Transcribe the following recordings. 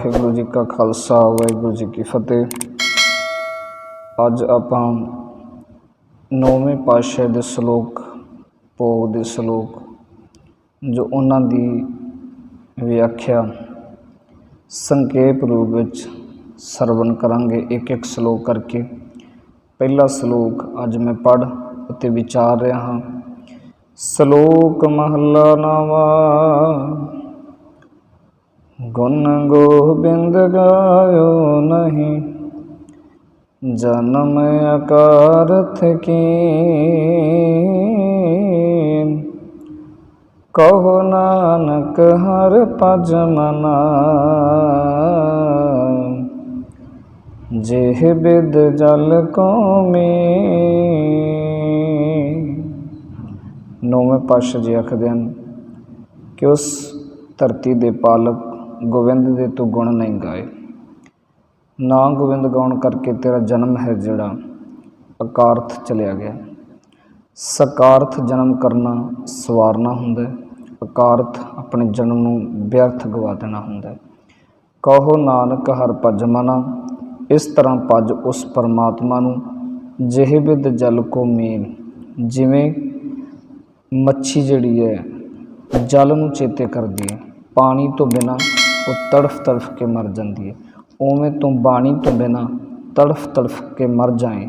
ਵਾਹਿਗੁਰੂ ਜੀ ਕਾ ਖਾਲਸਾ, ਵਾਹਿਗੁਰੂ ਜੀ ਕੀ ਫਤਿਹ। ਅੱਜ ਆਪਾਂ ਨੌਵੇਂ ਪਾਤਸ਼ਾਹ ਦੇ ਸ਼ਲੋਕ, ਭੋਗ ਦੇ ਸ਼ਲੋਕ, ਜੋ ਉਹਨਾਂ ਦੀ ਵਿਆਖਿਆ ਸੰਖੇਪ ਰੂਪ ਵਿੱਚ ਸਰਵਣ ਕਰਾਂਗੇ ਇੱਕ ਇੱਕ ਸ਼ਲੋਕ ਕਰਕੇ। ਪਹਿਲਾ ਸ਼ਲੋਕ ਅੱਜ ਮੈਂ ਪੜ੍ਹ ਅਤੇ ਵਿਚਾਰ ਰਿਹਾ ਹਾਂ। ਸ਼ਲੋਕ ਮਹਲਾ ਨਵਾਂ ਗੁਣ ਗੋਬਿੰਦ ਗਾਇਓ ਨਹੀਂ। ਜਨਮ ਅਕਾਰਥ ਕੀ ਕਹੋ ਨਾਨਕ ਹਰ ਭਜ ਮਨਾ ਜਿਹ ਬਿਦ ਜਲ ਕੋ ਮੇ ਨੌਵੇਂ ਪਾਤਸ਼ਾਹ ਜੀ ਆਖਦੇ ਹਨ ਕਿ ਉਸ ਧਰਤੀ ਦੇ ਪਾਲਕ ਗੋਬਿੰਦ ਦੇ ਤੂੰ ਗੁਣ ਨਹੀਂ ਗਾਏ। ਨਾ ਗੋਬਿੰਦ ਗਾਉਣ ਕਰਕੇ ਤੇਰਾ ਜਨਮ ਹੈ ਜਿਹੜਾ, ਅਕਾਰਥ ਚਲਿਆ ਗਿਆ। ਸਕਾਰਥ ਜਨਮ ਕਰਨਾ ਸਵਾਰਨਾ ਹੁੰਦਾ ਹੈ। ਅਕਾਰਥ ਆਪਣੇ ਜਨਮ ਨੂੰ ਵਿਅਰਥ ਗਵਾ ਦੇਣਾ ਹੁੰਦਾ ਹੈ। ਕਹੋ ਨਾਨਕ ਹਰ ਭਜ ਮਨਾ, ਇਸ ਤਰ੍ਹਾਂ ਭਜ ਉਸ ਪਰਮਾਤਮਾ ਨੂੰ, ਜਿਹੇ ਬਿਦ ਜਲ ਕੋ ਮੇਨ ਜਿਵੇਂ ਮੱਛੀ ਜਿਹੜੀ ਹੈ, ਜਲ ਨੂੰ ਚੇਤੇ ਕਰਦੀ ਹੈ। ਪਾਣੀ ਤੋਂ ਬਿਨਾ ਉਹ ਤੜਫ ਤੜਫ ਕੇ ਮਰ ਜਾਂਦੀ ਹੈ। ਉਵੇਂ ਤੂੰ ਬਾਣੀ ਤੋਂ ਬਿਨਾ ਤੜਫ ਤੜਫ ਕੇ ਮਰ ਜਾਏ,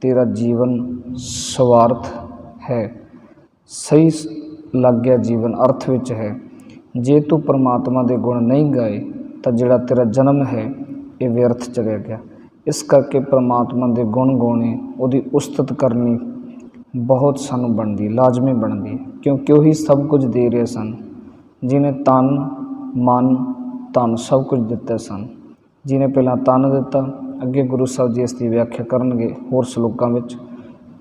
ਤੇਰਾ ਜੀਵਨ ਸਵਾਰਥ ਹੈ। ਸਹੀ ਲੱਗ ਗਿਆ ਜੀਵਨ ਅਰਥ ਵਿੱਚ ਹੈ। ਜੇ ਤੂੰ ਪਰਮਾਤਮਾ ਦੇ ਗੁਣ ਨਹੀਂ ਗਾਏ, ਤਾਂ ਜਿਹੜਾ ਤੇਰਾ ਜਨਮ ਹੈ, ਇਹ ਵਿਅਰਥ ਚਲਿਆ ਗਿਆ। ਇਸ ਕਰਕੇ ਪਰਮਾਤਮਾ ਦੇ ਗੁਣ ਗਾਉਣੇ, ਉਹਦੀ ਉਸਤਤ ਕਰਨੀ ਬਹੁਤ ਸਾਨੂੰ ਬਣਦੀ, ਲਾਜ਼ਮੀ ਬਣਦੀ ਕਿਉਂਕਿ ਉਹੀ ਸਭ ਕੁਝ ਦੇ ਰਹੇ ਸਨ, ਜਿਨੇ ਤਨ, ਮਨ ਧਨ ਸਭ ਕੁਝ ਦਿੱਤੇ ਸਨ। ਜਿਨੇ ਪਹਿਲਾਂ ਤਨ ਦਿੱਤਾ, ਅੱਗੇ ਗੁਰੂ ਸਾਹਿਬ ਜੀ ਇਸ ਦੀ ਵਿਆਖਿਆ ਕਰਨਗੇ ਹੋਰ ਸ਼ਲੋਕਾਂ ਵਿੱਚ।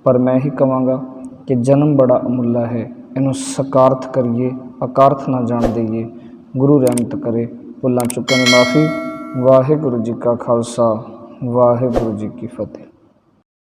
ਪਰ ਮੈਂ ਹੀ ਕਵਾਂਗਾ ਕਿ ਜਨਮ ਬੜਾ ਅਮੁੱਲਾ ਹੈ, ਇਹਨੂੰ ਸਕਾਰਥ ਕਰੀਏ, ਅਕਾਰਥ ਨਾ ਜਾਣ ਦਈਏ। ਗੁਰੂ ਰਹਿਮਤ ਕਰੇ। ਭੁੱਲਾਂ ਚੁੱਕਾਂ ਦੀ ਮਾਫੀ। ਵਾਹਿਗੁਰੂ ਜੀ ਕਾ ਖਾਲਸਾ, ਵਾਹਿਗੁਰੂ ਜੀ ਕੀ ਫਤਿਹ।